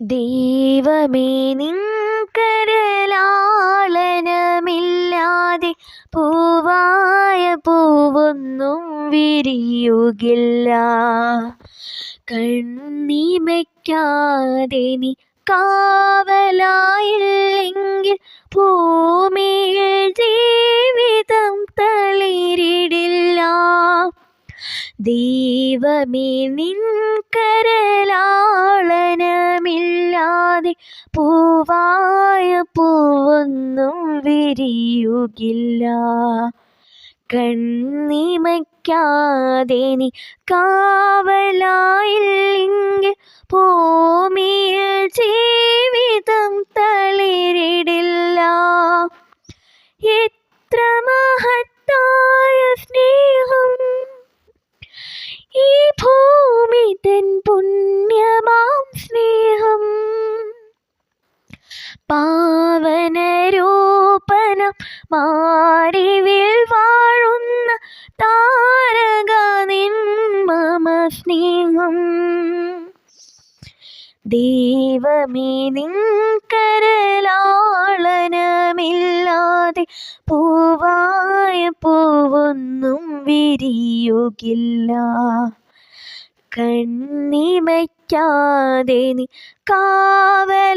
ദൈവമേ നിൻകരലാളനമില്ലാതെ പൂവായ പൂവൊന്നും വിരിയുകില്ല. കണ്ണിമയ്ക്കാതെ നീ കാവലായില്ലെങ്കിൽ ഭൂമിയിൽ ജീവിതം തളിരിടില്ല. ദൈവമേ നിൻകരലാളനമില്ലാതെ പൂവായ പൂവൊന്നും വിരിയുകില്ല. കണ്ണിമയ്ക്കാതെ നീ കാവലായില്ലെങ്കിൽ ഭൂമിയിൽ ജീവിതം തളിരിടില്ല. എത്ര മഹത്തായ സ്നേഹം. ഈ ഭൂമി തൻ പുണ്യമാം സ്നേഹം. പാവനരൂപനം മാറിവിൽ വാഴുന്ന താരക നിൻ മമ സ്നേഹം ദൈവമേ നിൻകരലാളനമില്ലാതെ പൂവായ പൂവൊന്നും വിരിയുകില്ല. കണ്ണിമയ്ക്കാതെ നീ കാവലായില്ലെങ്കിൽ